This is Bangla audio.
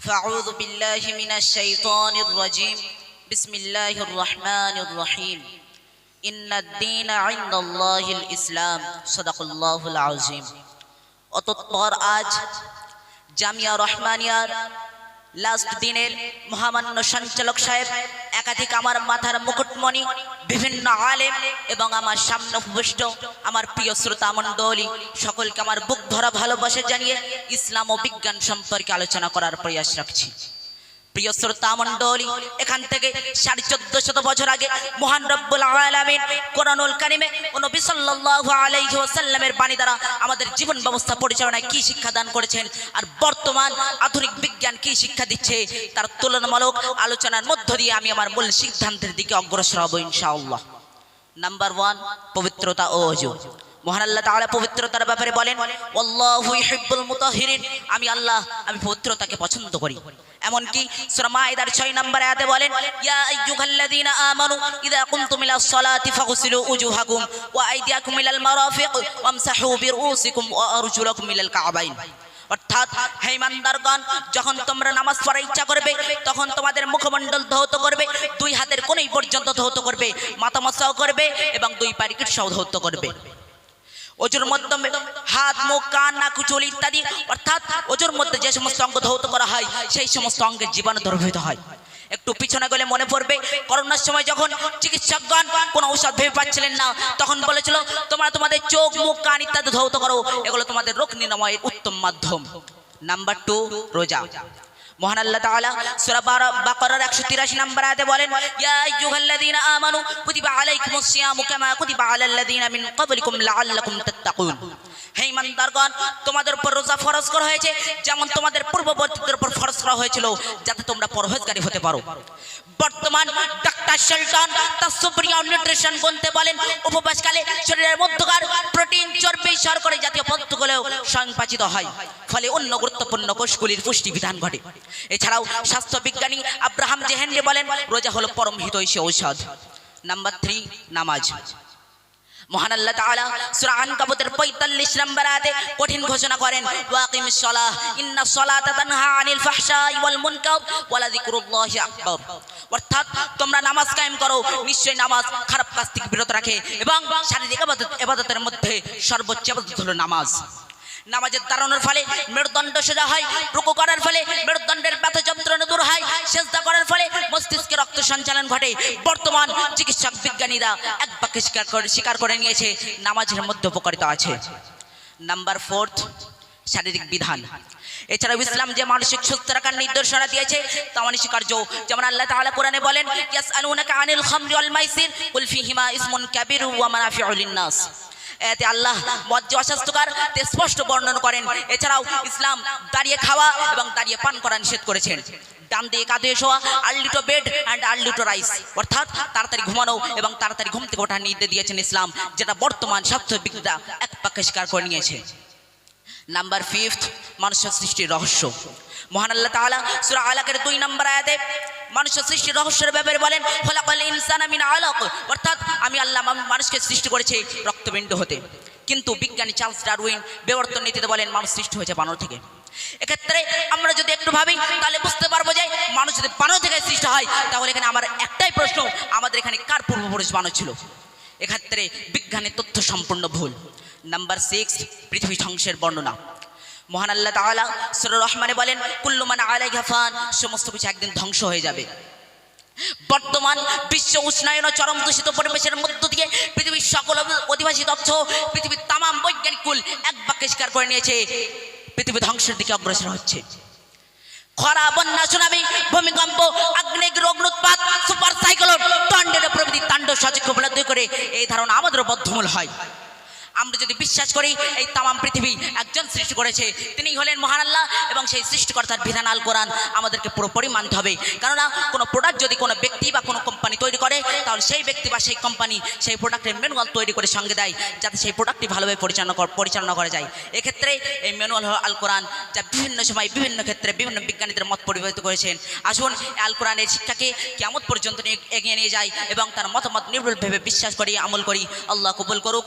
فأعوذ بالله من الشيطان الرجيم بسم الله الرحمن الرحيم إن الدين عند الله الإسلام صدق الله العظيم অতঃপর আজ জামিয়া রহমানিয়ার লাস্ট দিনের মহামান্য সঞ্চালক সাহেব, একাধিক আমার মাথার মুকুটমণি, বিভিন্ন আলেম এবং আমার সামনে উপবিষ্ট আমার প্রিয় শ্রোতা মণ্ডলী, সকলকে আমার বুক ধরা ভালোবাসে জানিয়ে ইসলাম ও বিজ্ঞান সম্পর্কে আলোচনা করার প্রয়াস রাখছি। প্রিয় শ্রোতা মণ্ডলী, এখান থেকে সাড়ে চোদ্দ শত বছর আগে মহান রব্বুল আলামিন কোরআনুল কারিমে ও নবী সাল্লাল্লাহু আলাইহি ওয়াসাল্লামের বাণী দ্বারা আমাদের জীবন ব্যবস্থা পরিচালনায় কি শিক্ষা দান করেছেন আর বর্তমান আধুনিক বিজ্ঞান কি শিক্ষা দিচ্ছে, তার তুলনামূলক আলোচনার মধ্য দিয়ে আমি আমার মূল সিদ্ধান্তের দিকে অগ্রসর হব ইনশাআল্লাহ। নাম্বার ওয়ান পবিত্রতা ও অজু। মহান আল্লাহ তাআলা পবিত্রতার ব্যাপারে বলেন আমি আল্লাহ, আমি পবিত্রতাকে পছন্দ করি। এমনকি সূরা মাইদার 6 নম্বর আয়াতে বলেন, ইয়া আইয়ুহাল্লাযীনা আমানু ইযা কুনতুম ইলাস সালাতি ফাগসিলু উজুহাকুম ওয়া আইদিয়াকুম ইলাল মারাফিক ওয়ামসাহু বিরউসিকুম ওয়া আরজুলাকুম ইলাল কাবাইন। অর্থাৎ, হে ইমানদারগণ, যখন তোমরা নামাজ পড়ার ইচ্ছা করবে, তখন তোমাদের মুখমণ্ডল ধৌত করবে, দুই হাতের কোনই পর্যন্ত ধৌত করবে, মাথা মশাও করবে এবং দুই পারিকিট সহ ধৌত করবে। ওজোর মাধ্যমে হাত, মুখ, কান, নাক চুল ইত্যাদি। অর্থাৎ ওজোর মধ্যে যে সমস্ত অঙ্গ ধৌত করা হয়, সেই সমস্ত অঙ্গের জীবাণু দ্রবীভূত হয়। একটু পিছনে গেলে মনে পড়বে, করোনার সময় যখন চিকিৎসকগণ কোনো ঔষধ ভেবে পাচ্ছিলেন না, তখন বলেছিল, তোমরা তোমাদের চোখ, মুখ, কান ইত্যাদি ধৌত করো, এগুলো তোমাদের রোগ নিরাময়ের উত্তম মাধ্যম। নাম্বার টু, রোজা। মহান আল্লাহ তাআলা সূরা বাকারার 183 নম্বর আয়াতে বলেন, ইয়া আইয়ুহাল্লাযীনা আমানু, কুতিবা আলাইকুমুস সিয়ামু কামা কুতিবা আলাল লাযীনা মিন ক্বাবলিকুম লাআল্লাকুম তাত্তাকুন। হে ইমানদারগণ, তোমাদের উপর রোজা ফরজ করা হয়েছে, যেমন তোমাদের পূর্ববর্তীদের উপর ফরজ করা হয়েছিল, যাতে তোমরা পরহেজগারী হতে পারো। বর্তমান ডাক্তার শেলটন তার সুপ্রিয় নিউট্রিশন গুনতে বলেন, উপবাসকালে শরীরের মধ্যকার প্রোটিন চর্বি শর্করা জাতীয় পদার্থগুলো সংপাচিত হয়। ফলে অন্য গুরুত্বপূর্ণ কোষগুলির পুষ্টি বিধান ঘটে। এছাড়াও স্বাস্থ্য বিজ্ঞানী আব্রাহাম জেহেনরি বলেন, রোজা হলো পরম হিতৈষী ঔষধ। নাম্বার থ্রি নামাজ। মহান আল্লাহ তাআলা সূরা আনকাবুতের 45 নম্বর আয়াতে কঠিন ঘোষণা করেন সালাতা তানহা আনিল অর্থাৎ তোমরা নামাজ কায়েম করো নামাজ খারাপ বিরত রাখে এবং শারীরিক মধ্যে সর্বোচ্চ ইবাদত হলো নামাজ। নামাজের দাঁড়ানোর ফলে মেরুদণ্ড সোজা হয়, রুকু করার ফলে মেরুদণ্ডের ব্যথা যন্ত্রণা দূর হয়, সেজদা করার ফলে মস্তিষ্কে রক্ত সঞ্চালন ঘটে। বর্তমান চিকিৎসক বিজ্ঞানীরা এক বাক্যে স্বীকার করে স্বীকার করে নিয়েছে, নামাজের মধ্যে উপকারিতা আছে। নাম্বার ফোর্থ শারীরিক বিধান। এছাড়াও ইসলাম যে মানসিক সুস্থ রাখার নির্দেশনা দিয়েছে, তা অনস্বীকার্য যেমন আল্লাহ তাআলা কোরআনে বলেন, ইয়াসআলুনাকা আনিল খামরি ওয়াল মাইসির, কুল ফীহিমা ইসমুন কাবীর ওয়া মানাফিউ লিন-নাস এতে আল্লাহ মজ্জ অস্বাস্থ্যকর, তে স্পষ্ট বর্ণন করেন। এছাড়াও ইসলাম দাঁড়িয়ে খাওয়া এবং দাঁড়িয়ে পান করা নিষেধ করেছেন। ডান দিয়ে কাঁধে শোয়া early to bed and early to rise অর্থাৎ তাড়াতাড়ি ঘুমানো এবং তাড়াতাড়ি ঘুম থেকে ওঠার নির্দেশ দিয়েছেন ইসলাম, যেটা বর্তমান স্বাস্থ্যবিদরা এক পাক্ষে স্বীকার করে নিয়েছে। নাম্বার ফিফথ মানুষের সৃষ্টির রহস্য। মহান আল্লাহ তাআলা সূরা আলাকের দুই নম্বর আয়াতে মানুষের সৃষ্টির রহস্যের ব্যাপারে বলেন, খলাকাল ইনসানা মিন আলাক। অর্থাৎ আমি আল্লাহ মানুষকে সৃষ্টি করেছি রক্তবিন্দু হতে। কিন্তু বিজ্ঞানী চার্লস ডারউইন বিবর্তন নীতিতে বলেন, মানুষ সৃষ্টি হয়েছে বানর থেকে। এক্ষেত্রে আমরা যদি একটু ভাবি, তাহলে বুঝতে পারব যে মানুষ যদি বানর থেকে সৃষ্টি হয়, তাহলে এখানে আমার একটাই প্রশ্ন, আমাদের এখানে কার পূর্বপুরুষ বানর ছিল? এক্ষেত্রে বিজ্ঞানের তথ্য সম্পূর্ণ ভুল। নাম্বার সিক্স, পৃথিবী ধ্বংসের বর্ণনা। মহান আল্লাহ তাআলা সূরা রহমানে বলেন, কুল্লু মান আলাইহা ফান সমস্ত কিছু একদিন ধ্বংস হয়ে যাবে। বর্তমান বিশ্ব উষ্ণায়ন ও চরম দূষিত পরিবেশের মধ্য দিয়ে পৃথিবীর সকল অধিবাসী তথ্য, পৃথিবীর তামাম বৈজ্ঞানিক কুল এক বাক্যে স্বীকার করে নিয়েছে, পৃথিবী ধ্বংসের দিকে অগ্রসর হচ্ছে। খরা, বন্যা, সুনামি, ভূমিকম্প আগ্নেয়গির অগ্নুৎপাত সুপার সাইক্লোন টর্নেডো প্রভৃতি তাণ্ডব সচক্ষ উপলব্ধি করে এই ধারণা আমাদেরও বদ্ধমূল হয়। আমরা যদি বিশ্বাস করি, এই তামাম পৃথিবী একজন সৃষ্টি করেছে, তিনি হলেন মহান আল্লাহ এবং সেই সৃষ্টিকর্তার বিধান আল কোরআন আমাদেরকে পুরোপুরি মানতে হবে। কেননা, কোনো প্রোডাক্ট যদি কোনো ব্যক্তি বা কোনো কোম্পানি তৈরি করে, তাহলে সেই ব্যক্তি বা সেই কোম্পানি সেই প্রোডাক্টের ম্যানুয়াল তৈরি করে সঙ্গে দেয়, যাতে সেই প্রোডাক্টটি ভালোভাবে পরিচালনা পরিচালনা করা যায়। এক্ষেত্রে এই ম্যানুয়াল হল আল কোরআন, যা বিভিন্ন সময় বিভিন্ন ক্ষেত্রে বিভিন্ন বিজ্ঞানীদের মত পরিবর্তিত করেছেন আসুন, আল কোরআনের শিক্ষাকে কেমন পর্যন্ত এগিয়ে নিয়ে যায় এবং তার মতামত নির্ভুলভাবে বিশ্বাস করি, আমল করি। আল্লাহ কবুল করুক।